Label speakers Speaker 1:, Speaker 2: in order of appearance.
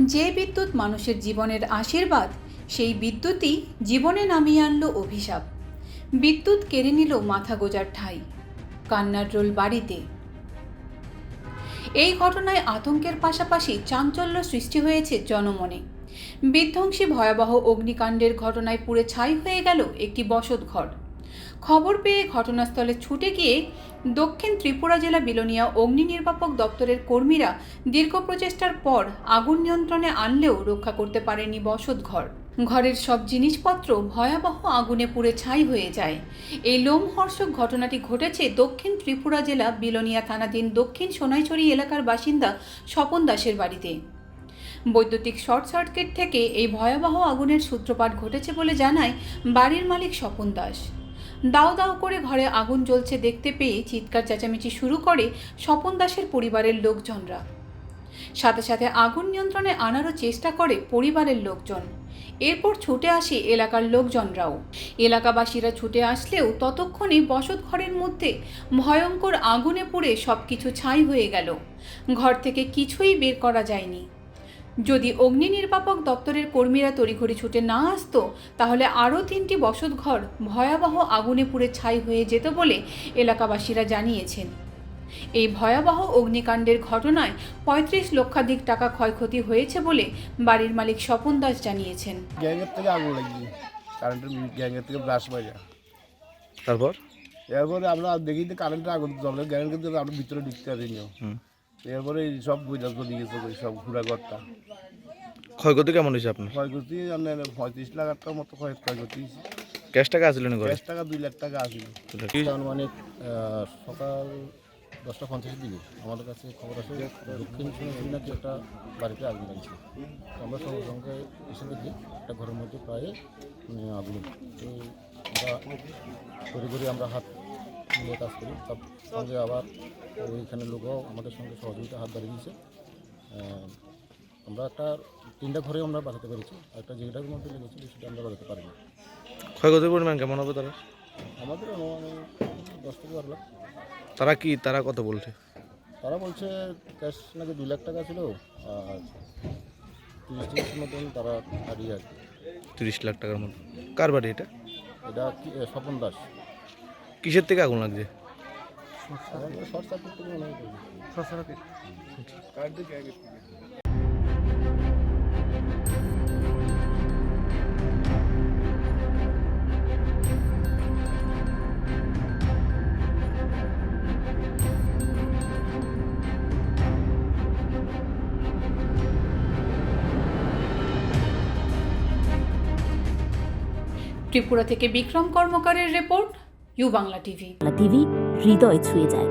Speaker 1: যে বিদ্যুৎ মানুষের জীবনের আশীর্বাদ, সেই বিদ্যুৎই জীবনে নামিয়ে আনলো অভিশাপ। বিদ্যুৎ কেড়ে নিল মাথা গোজার ঠাই, কান্নার রোল বাড়িতে। এই ঘটনায় আতঙ্কের পাশাপাশি চাঞ্চল্য সৃষ্টি হয়েছে জনমনে। বিধ্বংসী ভয়াবহ অগ্নিকাণ্ডের ঘটনায় পুড়ে ছাই হয়ে গেল একটি বসতঘর। খবর পেয়ে ঘটনাস্থলে ছুটে গিয়ে দক্ষিণ ত্রিপুরা জেলা বিলোনিয়া অগ্নি নির্বাপক দপ্তরের কর্মীরা দীর্ঘ প্রচেষ্টার পর আগুন নিয়ন্ত্রণে আনলেও রক্ষা করতে পারেনি বসতঘর ঘরের সব জিনিসপত্র ভয়াবহ আগুনে পুড়ে ছাই হয়ে যায়। এই লোমহর্ষক ঘটনাটি ঘটেছে দক্ষিণ ত্রিপুরা জেলা বিলোনিয়া থানাধীন দক্ষিণ সোনাইছড়ি এলাকার বাসিন্দা স্বপন দাসের বাড়িতে। বৈদ্যুতিক শর্ট সার্কিট থেকে এই ভয়াবহ আগুনের সূত্রপাত ঘটেছে বলে জানায় বাড়ির মালিক স্বপন দাস। দাও দাও করে ঘরে আগুন জ্বলছে দেখতে পেয়ে চিৎকার চেঁচামেচি শুরু করে স্বপন দাসের পরিবারের লোকজনরা। সাথে সাথে আগুন নিয়ন্ত্রণে আনারও চেষ্টা করে পরিবারের লোকজন। এরপর ছুটে আসে এলাকার লোকজনরাও। এলাকাবাসীরা ছুটে আসলেও ততক্ষণে বসত ঘরের মধ্যে ভয়ঙ্কর আগুনে পুড়ে সব কিছু ছাই হয়ে গেল। ঘর থেকে কিছুই বের করা যায়নি। যদি অগ্নি নির্বাপক দপ্তরের কর্মীরা তড়িঘড়ি ছুটে না আসতো তাহলে আরও তিনটি বসতঘর ভয়াবহ আগুনে পুড়ে ছাই হয়ে যেত বলে এলাকাবাসীরা জানিয়েছেন। এই ভয়াবহ অগ্নিকাণ্ডের ঘটনায় পঁয়ত্রিশ লক্ষাধিক টাকা ক্ষয়ক্ষতি হয়েছে বলে বাড়ির মালিক স্বপন দাস জানিয়েছেন।
Speaker 2: গ্যাংয়ের থেকে আগুন লাগিয়ে কারেন্টের গ্যাংয়ের থেকে ব্রাশ
Speaker 3: তারপর?
Speaker 2: এরপরে আমরা দেখি যে কারেন্টের আগুন জমলে গ্যাংয়ের কিন্তু আমরা ভিতরে ঢুকতে পারিনি। এরপরে এই সব বইটা চলে গেছে ওই সব ঘুরা ঘরটা
Speaker 3: ক্ষয়ক্ষতি কেমন হয়েছে আপনার?
Speaker 2: ক্ষয়ক্ষতি আপনার পঁয়ত্রিশ লাখ টাকার মতো ক্ষয় ক্ষয়ক্ষতি হয়েছে।
Speaker 3: ক্যাশ টাকা আসলেন ঘরে?
Speaker 2: দশ টাকা দুই লাখ টাকা আসিল
Speaker 4: আনুমানিক আহ, সকাল দশটা পঞ্চাশের দিকে আমাদের কাছে খবর আছে দক্ষিণ শুনে নাকি একটা বাড়িতে আগুন লাগছে। তো আমরা সঙ্গে সঙ্গে এসে দেখি একটা ঘরের মধ্যে প্রায় উম, আগুন। তো আমরা করে করে আমরা হাত মিলিয়ে কাজ করি। তার সঙ্গে আবার ওইখানে লোকও আমাদের সঙ্গে সহযোগিতা হাত বাড়িয়ে দিয়েছে। আমরা একটা তিনটা ঘরে আমরা বাঁচাতে পেরেছি। আর একটা যেটার মধ্যে লেগেছিল সেটা আমরা বাঁচাতে পারিনি।
Speaker 3: ক্ষয়ক্ষতির পরিমাণ কেমন হবে তারা?
Speaker 4: আমাদের দশ থেকে বারো লাখ।
Speaker 3: তারা কি তারা কত বলছে?
Speaker 4: তারা বলছে ক্যাশ নাকি দুই লাখ টাকা ছিল আর তিরিশ তিরিশ মতন তারা হারিয়ে আর কি।
Speaker 3: তিরিশ লাখ টাকার মতো। কার বাড়ি এটা?
Speaker 4: এটা কি স্বপন দাস।
Speaker 3: কিসের থেকে আগুন লাগছে?
Speaker 1: ত্রিপুরা থেকে Bikram কর্মকারের report U Bangla TV.
Speaker 5: Bangla TV হৃদয় ছুঁয়ে যায়।